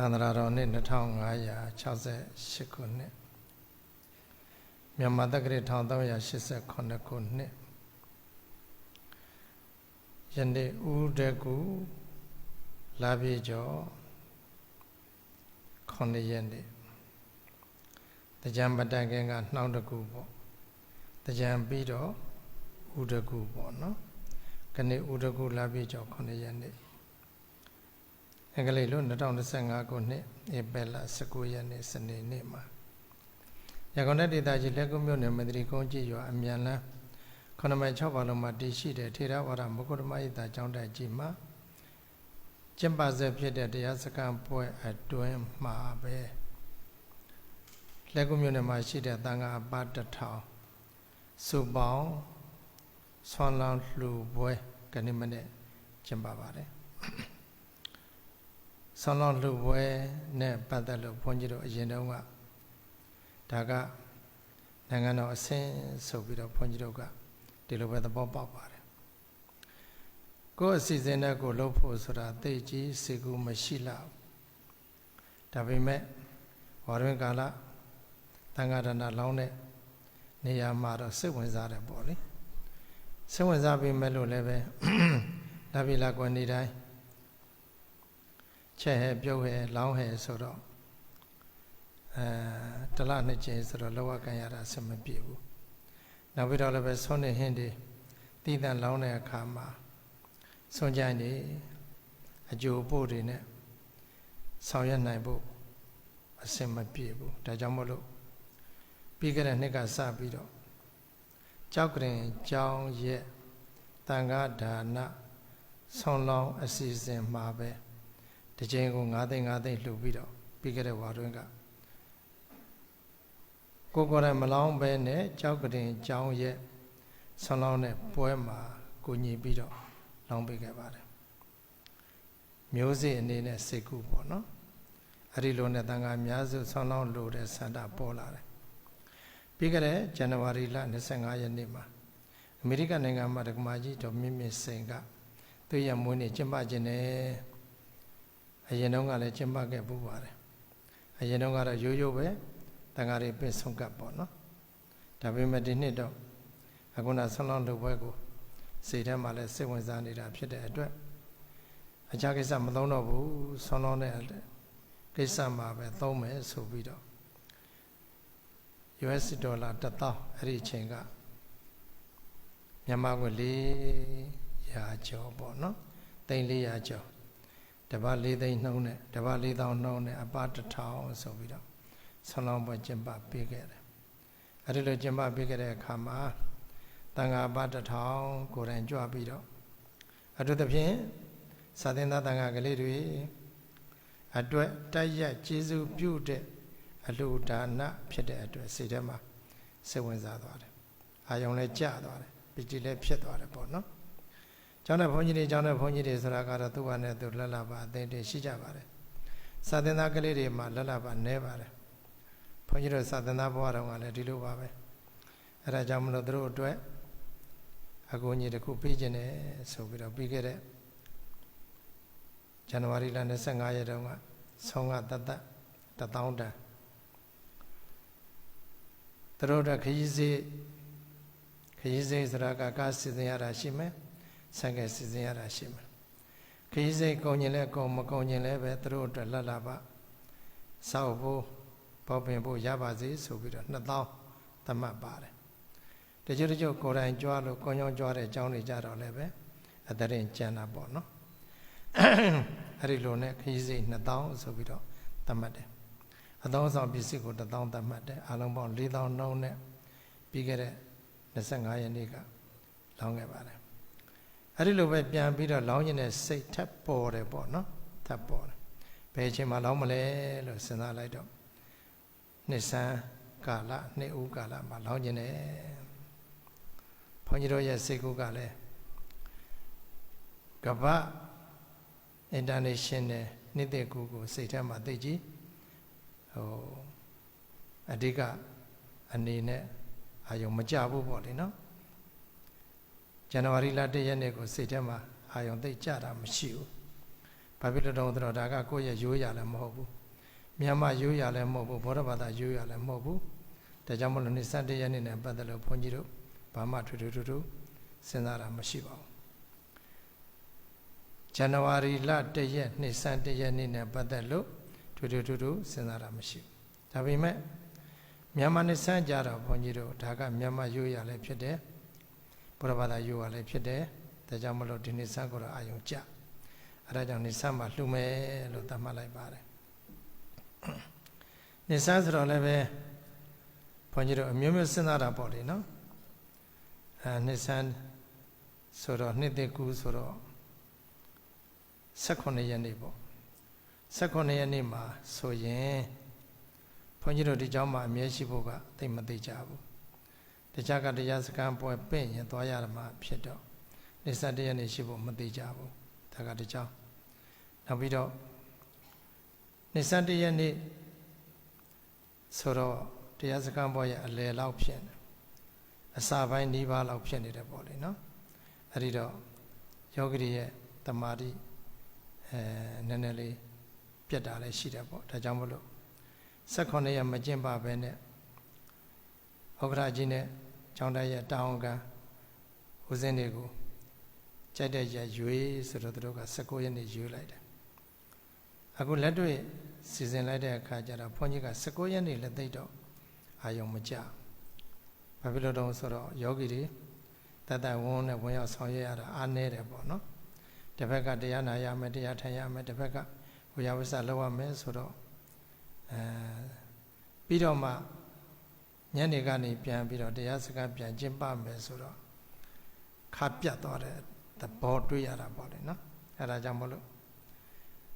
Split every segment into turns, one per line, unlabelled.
သန္တရာတော်နှစ်2568ခုနှစ်မြန်မာတက္ကရာ1389ခုနှစ်ယနေ့ဥဒကုလာပြေကျော်9ရက်နေ့တကြံပတန်ကင်ကနှောင်းတကူပေါ့တကြံပြီးတော့ဥဒကုပေါ့နော်ခဏဥဒကုလာပြေကျော်9ရက်နေ့ အင်္ဂလိပ်လို2025ခုနှစ်ဧပြီလ19ရက်နေ့စနေနေ့မှာရကုန်တဲ့ဒေသကြီးလက်ကုမြို့နယ်မန္တရီကုန်းကြီးရွာအမြန်လန်းခொနမိုင်6ပါလုံးမှာတည်ရှိတဲ့ထေရဝါဒမဂုတ္တမဣတာကျောင်းတိုက်ကြီးမှာကျင့်ပါစေဖြစ်တဲ့တရားစခန်းပွဲအတွင်းမှာပဲလက်ကုမြို့နယ်မှာရှိတဲ့တန်ခါအပတထောင်စုပေါင်းဆွမ်းလောင်းလှူပွဲကနေ့မနေ့ကျင့်ပါပါတယ် ဆွမ်းလောင်းလှူပွဲနဲ့ပတ်သက်လို့ဘုန်းကြီးတို့အရင်တုန်းကဒါကနိုင်ငံတော်အဆင့်ဆိုပြီးတော့ဘုန်းကြီးတို့ကဒီလိုပဲသဘောပေါက်ပါတယ်ကိုယ်အစီအစဉ်နဲ့ကိုလှုပ်ဖို့ဆိုတာသိကြီးစေကူမရှိလောက်ဒါပေမဲ့ဝါရင်းကာလတန်ဃာဒနာလောင်းတဲ့နေရာမှာတော့စိတ်ဝင်စားတယ်ပေါ့လေစိတ်ဝင်စားပြီးမဲ့လို့လည်းပဲလာပြီလာကွယ်နေတိုင်း ချက်ဟဲပြုတ်ဟဲလောင်းဟဲဆိုတော့အဲတလနှစ်ကျင်းဆိုတော့လောကကံရတာအဆင်မပြေဘူးနောက်ပြီးတော့လည်းပဲဆွနေဟင်းတွေတည်တံလောင်းတဲ့အခါမှာဆွန်ကြိုင်နေအကျိုးပို့တွေနဲ့ဆောင်ရွက်နိုင်ဖို့အဆင်မပြေဘူးဒါကြောင့်မို့လို့ပြီးခဲ့တဲ့နှစ်ကစပြီးတော့ကြောက်ကရင်ကြောင်းရဲ့တန်ခါဒါနဆွန်လောင်းအစီအစဉ်မှာပဲ ဒီချိန်ကို9သိန်း9သိန်းလှူပြီးတော့ပြီးခဲ့တဲ့ဝါတွင်းကကိုကိုယ်တိုင်မလောင်းပဲနဲ့ကြောက်ကရင်ကြောင်းရဲ့ဆွန်လောင်းတဲ့ပွဲမှာကိုညီပြီးတော့လောင်းပေးခဲ့ပါတယ်မျိုးစေ့အနေနဲ့စိတ်ကူပေါ့နော်အဲ့ဒီလိုနဲ့တန်ခါအများစုဆွန်လောင်းလို့တဲ့ဆန္ဒပေါ်လာတယ်ပြီးခဲ့တဲ့ဇန်နဝါရီလ25ရက်နေ့မှာအမေရိကန်နိုင်ငံမှာဒကမာကြီးဒေါ်မြင့်မြင့်စိန်ကသူ့ရမွေးနေ့ကျင်းပခြင်းနဲ့ အရင်တုန်းကလည်းကျင်းပခဲ့ပူပါတယ်အရင်တုန်းကတော့ရိုးရိုးပဲတန်ဃာတွေပြည့်ဆုံးကပ်ပေါ့နော်ဒါပေမဲ့ဒီနှစ်တော့အခုနဆွန်လောင်းလုပ်ပွဲကိုစိတ်ထဲမှာလည်းစိတ်ဝင်စားနေတာဖြစ်တဲ့အတွက်အခြားကိစ္စမသုံးတော့ဘူးဆွန်လောင်းတဲ့ကိစ္စမှာပဲသုံးမယ်ဆိုပြီးတော့ US ဒေါ်လာ1000အဲ့ဒီအချိန်ကမြန်မာငွေ400ကျော်ပေါ့နော်3400ကျော် တပတ်4သိန်းနှုံးနဲ့တပတ်4000နှုံးနဲ့အပ1000ဆိုပြီးတော့ဆွန်လောင်းပွဲကျင်းပပေးခဲ့တယ်အဲ့ဒီလိုကျင်းပပေးခဲ့တဲ့အခါမှာတန်ခါအပ1000ကိုယ်တိုင်ကြွပြီးတော့အထူးသဖြင့်သာသင်သားတန်ခါကလေးတွေအတွက်တိုက်ရက်ကျေးဇူးပြုတဲ့အလှူဒါနဖြစ်တဲ့အတွက်စိတ်ထဲမှာစိတ်ဝင်စားသွားတယ်။အာယုံလည်းကျသွားတယ်။ပီတိလည်းဖြစ်သွားတယ်ပေါ့နော်။ ကျောင်းတဲ့ဘုန်းကြီးတွေကျောင်းတဲ့ဘုန်းကြီးတွေဆိုတာကတော့သူ့ဘာနဲ့သူလက်လာပါအသိတွေရှိကြပါတယ်။စာသင်သားကလေးတွေမှာလက်လာပါနဲပါတယ်။ဘုန်းကြီးတို့စာသင်သားဘဝတော်ကလည်းဒီလိုပါပဲ။အဲဒါကြောင့်မလို့သူတို့အတွက်အကူအညီတစ်ခုပေးခြင်းနဲ့ဆိုပြီးတော့ပြီးခဲ့တဲ့ဇန်နဝါရီလ25ရက်တုန်းကဆောင်းကတသက်တထောင်တန်သူတို့ကခရီးစေးခရီးစေးဆိုတာကကားစီစဉ်ရတာရှိမယ် ဆက်ကစီစဉ်ရတာရှိမယ်ခရီးစေးကုန်ရင်လည်းကုန်မကုန်ရင်လည်းပဲသူတို့အတွက်လက်လာပါစောက်ဖို့ပေါပင်ဖို့ရပါစေဆိုပြီးတော့2000သတ်မှတ်ပါတယ်တချို့တချို့ကိုယ်တိုင်ကြွားလို့ကိုညောင်းကြွားတဲ့အကြောင်းတွေကြတော့လည်းပဲအတရင်ကျန်တာပေါ့နော်အဲ့ဒီလိုနဲ့ခရီးစေး2000ဆိုပြီးတော့သတ်မှတ်တယ်အသောဆောင်ပစ္စည်းကို1000သတ်မှတ်တယ်အလုံးပေါင်း4000နှုံးနဲ့ပြီးခဲ့တဲ့25ရက်နေ့ကလောင်းခဲ့ပါတယ် အဲ့ဒီလိုပဲပြန်ပြီးတော့လောင်းခြင်းနဲ့စိတ်ထပ်ပေါ်တယ်ပေါ့နော်ထပ်ပေါ်တယ်ဘယ်အချိန်မှလောင်းမလဲလို့စဉ်းစားလိုက်တော့နှစ်ဆန်းကာလနှစ်ဦးကာလမှာလောင်းခြင်းနဲ့ဘုန်းကြီးတို့ရဲ့စိတ်ကူးကလည်းကပ္ပ international နှစ်သက်ကူကိုစိတ်ထဲမှာသိကြည်ဟိုအဓိကအနေနဲ့အာယုံမကြဘူးပေါ့လေနော် ဇန်နဝါရီလ၁ရက်နေ့ကိုစိတ်ထဲမှာအာယုံသိကြတာမရှိဘူးဘာဖြစ်လို့တုံးဆိုတော့ဒါကကိုယ့်ရဲ့ရိုးရလည်းမဟုတ်ဘူးမြန်မာရိုးရလည်းမဟုတ်ဘူးဘောဓဘာသာရိုးရလည်းမဟုတ်ဘူးဒါကြောင့်မလို့နေစတရက်နေ့နဲ့ပတ်သက်လို့ဘုန်းကြီးတို့ဘာမှထွေထွေထူးထူးစဉ်းစားတာမရှိပါဘူးဇန်နဝါရီလတရက်နေ့စတရက်နေ့နဲ့ပတ်သက်လို့ထွေထွေထူးထူးစဉ်းစားတာမရှိဘူးဒါပေမဲ့မြန်မာနှစ်ဆန်းကြတော့ဘုန်းကြီးတို့ဒါကမြန်မာရိုးရလည်းဖြစ်တယ် ဘုရားဘာသာရိုးရလည်းဖြစ်တယ်ဒါကြောင့်မလို့ဒီနေ့ဆန်းကိုတော့အာယုံကြအဲဒါကြောင့်နေ့ဆန်းမှာလှူမယ်လို့သတ်မှတ်လိုက်ပါတယ်နေ့ဆန်းဆိုတော့လည်းပဲဘုန်းကြီးတို့အမျိုးမျိုးစဉ်းစားတာပေါ့လေနော်အဲနေ့ဆန်းဆိုတော့နှစ်သက်ကူဆိုတော့18ရက်နေ့ပေါ့18ရက်နေ့မှာဆိုရင်ဘုန်းကြီးတို့ဒီเจ้าမှာအမြဲရှိဖို့ကသိမသိကြဘူး တရားကတရားစခန်းပွဲပင့်ရင်သွားရမှာဖြစ်တော့နေဆက်တရနေရှိဖို့မသေးကြဘူးဒါကတကြောင်နောက်ပြီးတော့နေဆက်တရနေဆိုတော့တရားစခန်းပွဲရဲ့အလယ်လောက်ဖြစ်နေအစာပိုင်း၄ပါးလောက်ဖြစ်နေတယ်ပေါ့လေနော်အဲ့ဒီတော့ယောဂီရဲ့တမာတိအဲနည်းနည်းလေးပြတ်တာလည်းရှိတယ်ပေါ့ဒါကြောင့်မလို့၁၈ရက်မကျင့်ပါပဲနဲ့ဩဃရာကြီးနဲ့ ကျောင်းတိုက်ရဲ့တောင်းကံဦးစင်းတွေကိုကြိုက်တဲ့ရက်ရွေးဆိုတော့သူတို့က19ရက်နေ့ရွေးလိုက်တယ်အခုလက်တွေ့စီစဉ်လိုက်တဲ့အခါကျတော့ဘုန်းကြီးက19ရက်နေ့လက်သိတော့အာယုံမကြဘာဖြစ်လို့တုံးဆိုတော့ယောဂီတွေတတ်တဝန်းနဲ့ဝင်ရောက်ဆောင်ရွက်ရတာအားနည်းတယ်ပေါ့နော်တစ်ဖက်ကတရားနာရမယ်တရားထိုင်ရမယ်တစ်ဖက်ကဝိယဝိဆလောက်ရမယ်ဆိုတော့အဲပြီးတော့မှ ညနေကနေပြန်ပြီးတော့တရားစကားပြန်ကျင့်ပမယ်ဆိုတော့ခါပြတ်သွားတဲ့သဘောတွေ့ရတာပေါ့လေနော်အဲဒါကြောင့်မလို့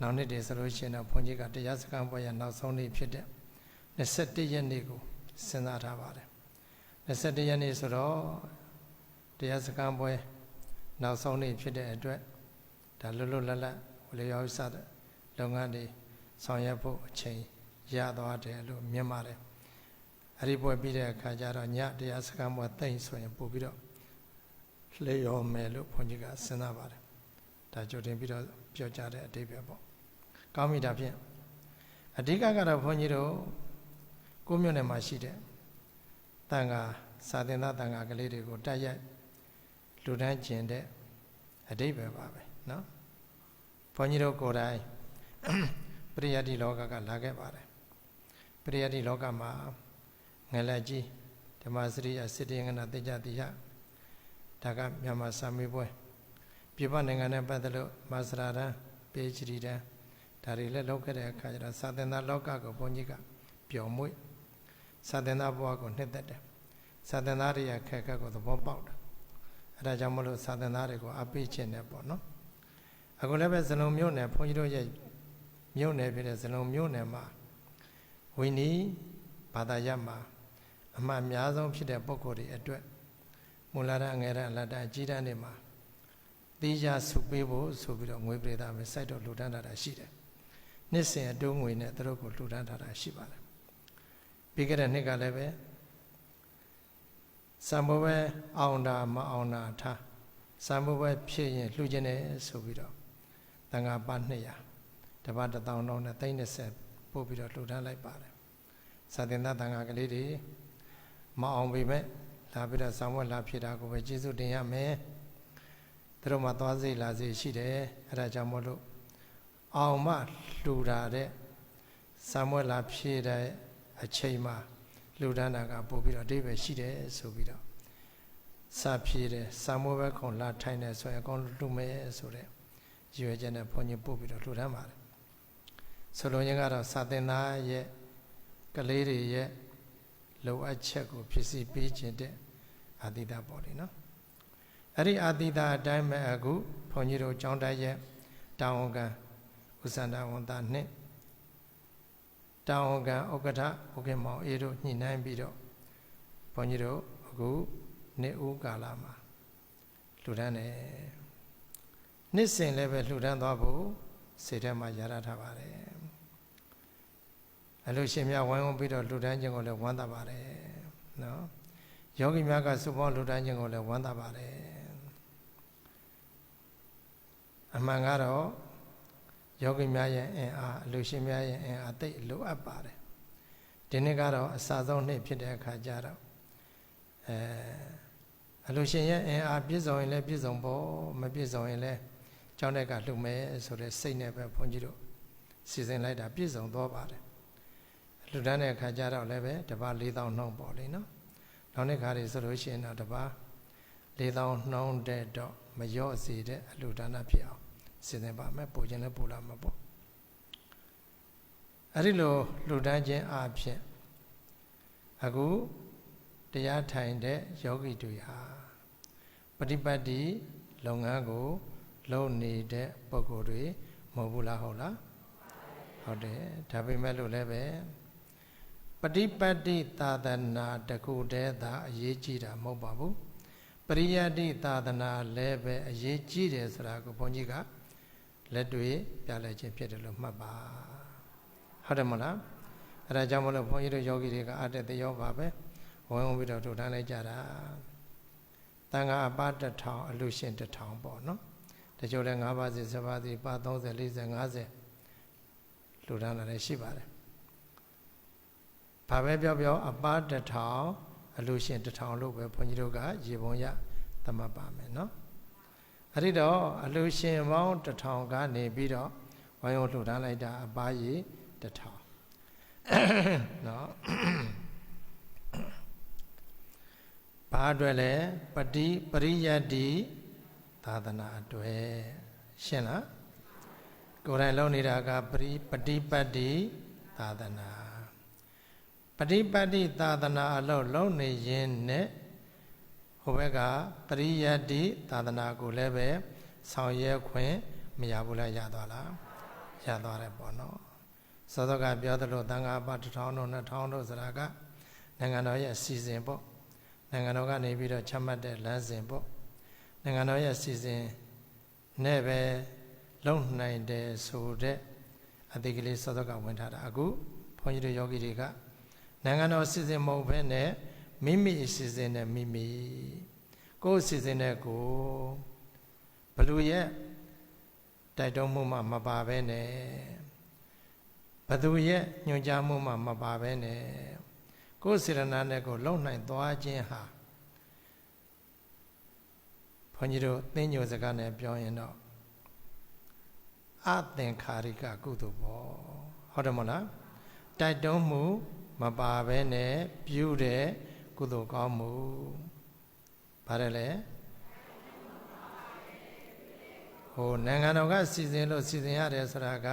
နောက်နေ့တည်းဆိုလို့ရှိရင်တော့ဘုန်းကြီးကတရားစကားပွဲရနောက်ဆုံးနေ့ဖြစ်တဲ့21ရက်နေ့ကိုစဉ်းစားထားပါတယ်21ရက်နေ့ဆိုတော့တရားစကားပွဲနောက်ဆုံးနေ့ဖြစ်တဲ့အတွက်ဒါလွတ်လွတ်လပ်လပ်ဝလေရောစတဲ့လုပ်ငန်းတွေဆောင်ရွက်ဖို့အချိန်ရသွားတယ်လို့မြင်ပါတယ် အဲ့ဒီပွဲပြီးတဲ့အခါကျတော့ညတရားစခန်းပွဲတိတ်ဆိုရင်ပို့ပြီးတော့လှေရောမယ်လို့ဘုန်းကြီးကစဉ်းစားပါတယ်ဒါကြိုတင်ပြီးတော့ပြောကြတဲ့အတိတ်ပဲပေါ့ကောင်းပြီဒါဖြင့်အဓိကကတော့ဘုန်းကြီးတို့ကိုမြို့နယ်မှာရှိတဲ့တန်ခါစာသင်သားတန်ခါကလေးတွေကိုတက်ရိုက်လူတန်းကျင်တဲ့အတိတ်ပဲပါပဲเนาะဘုန်းကြီးတို့ကိုယ်တိုင်ပရိယတ်တိလောကကလာခဲ့ပါတယ်ပရိယတ်တိလောကမှာ ငလက်ကြီးဓမ္မစရိယစစ်တေငနာတေကြတိယဒါကမြန်မာစာမေးပွဲပြပနိုင်ငံနဲ့ပတ်သက်လို့မာစရာတန်းပေချရီတန်းဒါတွေလည်းလောက်ခဲ့တဲ့အခါကျတော့သာသနာလောကကိုဘုန်းကြီးကပျော်မွေ့သာသနာဘဝကိုနှစ်သက်တယ်သာသနာတွေရခက်ခက်ကိုသဘောပေါက်တယ်အဲဒါကြောင့်မလို့သာသနာတွေကိုအပိခြင်းနဲ့ပေါ့နော်အခုလည်းပဲဇလုံမြို့နယ်ဘုန်းကြီးတို့ရဲ့မြို့နယ်ဖြစ်တဲ့ဇလုံမြို့နယ်မှာဝိနည်းဘာသာရပ်မှာ အမှန်အများဆုံးဖြစ်တဲ့ပုံကိုယ်တွေအတွက်မူလရငယ်ရအလတ္တအကြီးတန်းတွေမှာတေးကြဆုပေးဖို့ဆိုပြီးတော့ငွေပရိသတ်ပဲစိုက်တော့လှူဒန်းတာရှိတယ်။နှစ်စဉ်အတိုးငွေနဲ့သူတို့ကိုလှူဒန်းထားတာရှိပါတယ်။ပြီးခဲ့တဲ့နှစ်ကလည်းပဲစံဘောပဲအောင်တာမအောင်တာထားစံဘောပဲဖြစ်ရင်လှူခြင်းနဲ့ဆိုပြီးတော့တန်ခါပါ200တပတ်1000တောင်းနဲ့30ပို့ပြီးတော့လှူဒန်းလိုက်ပါတယ်။စာသင်သားတန်ခါကလေးတွေ မအောင်ပေမဲ့လာပြီးတော့ဆောင်ဝက်လာဖြစ်တာကိုပဲကျေးဇူးတင်ရမယ်သူတို့မှသွားစိတ်လာစိတ်ရှိတယ်အဲ့ဒါကြောင့်မို့လို့အောင်မလှူတာတဲ့ဆောင်ဝက်လာဖြစ်တဲ့အချိန်မှာလှူဒန်းတာကပို့ပြီးတော့အတိပဲရှိတယ်ဆိုပြီးတော့စဖြစ်တယ်ဆောင်ဝက်ပဲခုံလာထိုင်တယ်ဆိုရင်အကုန်လှူမယ်ဆိုတဲ့ရွယ်ချက်နဲ့ဘုန်းကြီးပို့ပြီးတော့လှူဒန်းပါတယ်ဆိုလိုရင်းကတော့စာသင်သားရဲ့ကလေးတွေရဲ့ လိုအပ်ချက်ကိုဖြစ်စီပေးခြင်းတဲ့အာတိတာပေါ့လေနော်အဲ့ဒီအာတိတာအတိုင်းပဲအခုဘုန်းကြီးတို့ကျောင်းတိုက်ရဲ့တောင်ဝကဥစ္ဆန္ဒဝန်တာနဲ့တောင်ဝကဥက္ကဋ္ဌဥက္ကမောင်အေးတို့ညှိနှိုင်းပြီးတော့ဘုန်းကြီးတို့အခုနှစ်ဦးကာလမှာလှူဒန်းတယ်နှစ်စဉ်လည်းပဲလှူဒန်းသွားဖို့စေထဲမှာရရထားပါတယ် အလို့ရှင်များဝိုင်းဝန်းပြီးတော့လှူဒန်းခြင်းကိုလည်းဝမ်းသာပါတယ်နော်ယောဂီများကစုပေါင်းလှူဒန်းခြင်းကိုလည်းဝမ်းသာပါတယ်အမှန်ကတော့ယောဂီများရဲ့အင်အားအလူရှင်များရဲ့အင်အားသိလိုအပ်ပါတယ်ဒီနေ့ကတော့အစဆုံးနေ့ဖြစ်တဲ့အခါကျတော့အဲအလူရှင်ရဲ့အင်အားပြည့်စုံရင်လည်းပြည့်စုံဖို့မပြည့်စုံရင်လည်းကျောင်းတက်ကလှုပ်မယ်ဆိုတဲ့စိတ်နဲ့ပဲဘုန်းကြီးတို့စီစဉ်လိုက်တာပြည့်စုံသွားပါတယ် လူတန်းတဲ့အခါကျတော့လည်းပဲတပါး၄000နှုံးပေါ့လေနော်နောက်နေ့ခါတွေဆိုလို့ရှိရင်တော့တပါး၄000နှုံးတဲ့တော့မလျော့စေတဲ့အလူဒါနဖြစ်အောင်စီစဉ်ပါမယ်ပို့ခြင်းလည်းပို့လာမှာပေါ့အဲ့ဒီလိုလူတန်းခြင်းအဖြစ်အခုတရားထိုင်တဲ့ယောဂီတွေဟာပฏิပတ်တိလုပ်ငန်းကိုလုပ်နေတဲ့ပုဂ္ဂိုလ်တွေမဟုတ်ဘူးလားဟုတ်လားဟုတ်တယ်ဒါပေမဲ့လို့လည်းပဲ ပฏิပတ်တိသာသနာတကူတည်းသာအရေးကြီးတာမဟုတ်ပါဘူးပရိယတ္တိသာသနာလည်းပဲအရေးကြီးတယ်ဆိုတာကိုဘုန်းကြီးကလက်တွေ့ပြလိုက်ခြင်းဖြစ်တယ်လို့မှတ်ပါဟုတ်တယ်မလားအဲဒါကြောင့်မလို့ဘုန်းကြီးတို့ယောဂီတွေကအတ္တတရောပါပဲဝင်ဝင်ပြီးတော့ထုတ်ထားလိုက်ကြတာတန်ခါအပတထောင်အလူရှင်တထောင်ပေါ့နော်တချို့လည်း၅ပါးစီ7ပါးစီပါ30 40 50လူတန်းလာလည်းရှိပါတယ် ဘာပဲပြောပြောအပတထောင်အလူရှင်တထောင်လို့ပဲဘုန်းကြီးတို့ကရေပုံရသမတ်ပါမယ်နော်အဲ့ဒီတော့အလူရှင်ပေါင်းတထောင်ကနေပြီးတော့ဝိုင်းဝန်းလှူဒန်းလိုက်တာအပါကြီးတထောင်နော်ဘာအတွက်လဲပတိပရိယတ္တိသာသနာအတွက်ရှင်းလားကိုယ်တိုင်လုပ်နေတာကပရိပฏิပတ်တိသာသနာ ပฏิပတ်တိသာသနာအလုပ်လုပ်နေရင်နဲ့ဟိုဘက်ကပရိယတ္တိသာသနာကိုလည်းပဲဆောင်ရွက်ခွင့်မရဘူးလားရသွားလားရသွားတယ်ပေါ့နော်စောစောကပြောသလိုတန်ခါပတစ်ထောင်တို့နှစ်ထောင်တို့ဆိုတာကနိုင်ငံတော်ရဲ့အစီအစဉ်ပေါ့နိုင်ငံတော်ကနေပြီးတော့ချမှတ်တဲ့လမ်းစဉ်ပေါ့နိုင်ငံတော်ရဲ့အစီအစဉ်နဲ့ပဲလုံနိုင်တယ်ဆိုတဲ့အတိတ်ကလေးစောစောကဝင်ထားတာအခုဘုန်းကြီးတို့ယောဂီတွေက နိုင်ငံတော်အစီအစဉ်မဟုတ်ဘဲနဲ့မိမိအစီအစဉ်နဲ့မိမိကိုယ်အစီအစဉ်နဲ့ကိုဘလူရဲ့တိုက်တွန်းမှုမှမပါဘဲနဲ့ဘသူရဲ့ညွှန်ကြားမှုမှမပါဘဲနဲ့ကိုယ်စေရနာနဲ့ကိုလုံနိုင်သွားခြင်းဟာဘုန်းကြီးတို့သင်ညိုစကားနဲ့ပြောရင်တော့အသင်္ခါရိကကုသိုလ်ပေါ့ဟုတ်တယ်မဟုတ်လားတိုက်တွန်းမှု မပါဘဲနဲ့ပြုတဲ့ကုသိုလ်ကောင်းမှုဗါတယ်လေဟိုနိုင်ငံတော်ကစီစဉ်လို့စီစဉ်ရတယ်ဆိုတာက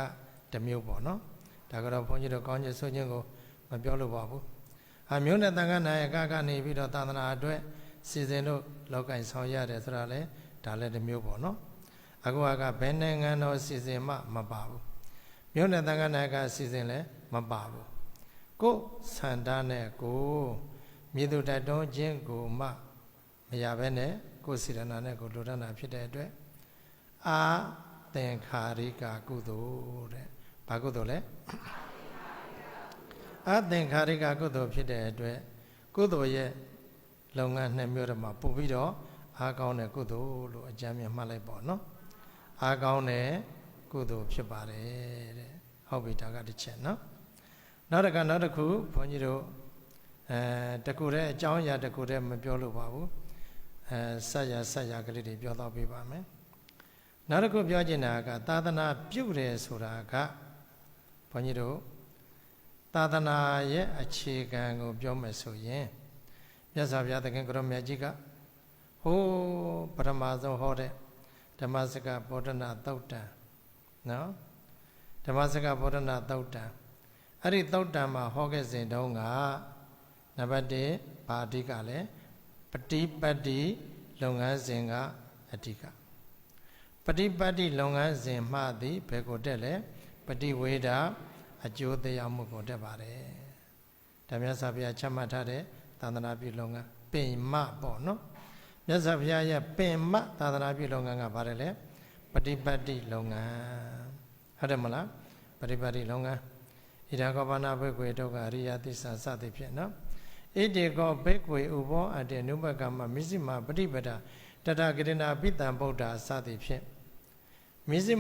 တစ်မျိုးပေါ့နော်ဒါကတော့ဘုန်းကြီးတို့ကောင်းချစ်ဆိုခြင်းကိုမပြောလို့ပါဘူးအမျိုးနဲ့တန်ခါနာယကကနေပြီးတော့သာသနာအတွက်စီစဉ်လို့လောက်ကင်ဆောင်ရတယ်ဆိုတာလေဒါလည်းတစ်မျိုးပေါ့နော်အခုကဘယ်နိုင်ငံတော်စီစဉ်မှမပါဘူးမြို့နယ်တန်ခါနာယကစီစဉ်လည်းမပါဘူး ကိုယ်ဆန္ဒနဲ့ကိုမြေသူတိုက်တွန်းခြင်းကိုမှမရဘဲနဲ့ကိုယ်စီရနာနဲ့ကိုလူဒနာဖြစ်တဲ့အတွက်အာသင်္ခါရိကကုသိုလ်တဲ့ဘာကုသိုလ်လဲအာသင်္ခါရိကကုသိုလ်ဖြစ်တဲ့အတွက်ကုသိုလ်ရဲ့လုပ်ငန်းနှစ်မျိုးတည်းမှာပို့ပြီးတော့အားကောင်းတဲ့ကုသိုလ်လို့အကြမ်းမြင်မှတ်လိုက်ပေါ့နော်အားကောင်းတဲ့ကုသိုလ်ဖြစ်ပါတယ်တဲ့ဟုတ်ပြီဒါကတစ်ချက်နော် နောက်တစ်ခါနောက်တစ်ခုဘုန်းကြီးတို့အဲတကူတဲ့အကြောင်းအရာတကူတဲ့မပြောလို့ပါဘူးအဲဆက်ရဆက်ရကလေးတွေပြောတော့ပြပါမယ်နောက်တစ်ခုပြောချင်တာက သာသနာပြုတယ်ဆိုတာကဘုန်းကြီးတို့သာသနာရဲ့အခြေခံကိုပြောမယ်ဆိုရင်မြတ်စွာဘုရားသခင်ကရောမြတ်ကြီးကဟိုးပထမဆုံးဟောတဲ့ဓမ္မစကဗောဓနာသုတ်တံနော်ဓမ္မစကဗောဓနာသုတ်တံ အဲ့ဒီသုတ်တံမှာဟောခဲ့စဉ်တုန်းကနံပါတ်1ဘာအဓိကလဲပฏิပတ်တိလုပ်ငန်းစဉ်ကအဓိကပฏิပတ်တိလုပ်ငန်းစဉ်မှသည်ဘယ်ကိုတက်လဲပฏิဝေဒအကျိုးတရားမှုကိုတက်ပါတယ်ဒါမြတ်စွာဘုရားချမှတ်ထားတဲ့သာသနာပြုလုပ်ငန်းပင်မပေါ့နော်မြတ်စွာဘုရားရဲ့ပင်မသာသနာပြုလုပ်ငန်းကဘာလဲပฏิပတ်တိလုပ်ငန်းဟုတ်တယ်မလားပฏิပတ်တိလုပ်ငန်း ဣဒံကောပါဏဘိကွေတုကအရိယသစ္စာစသည်ဖြင့်နော်ဣတိကောဘိကွေဥဘောအတေနုဘကမမစ္စည်းမပฏิပဒတတကရဏပိတံဗုဒ္ဓစသည်ဖြင့်မစ္စည်း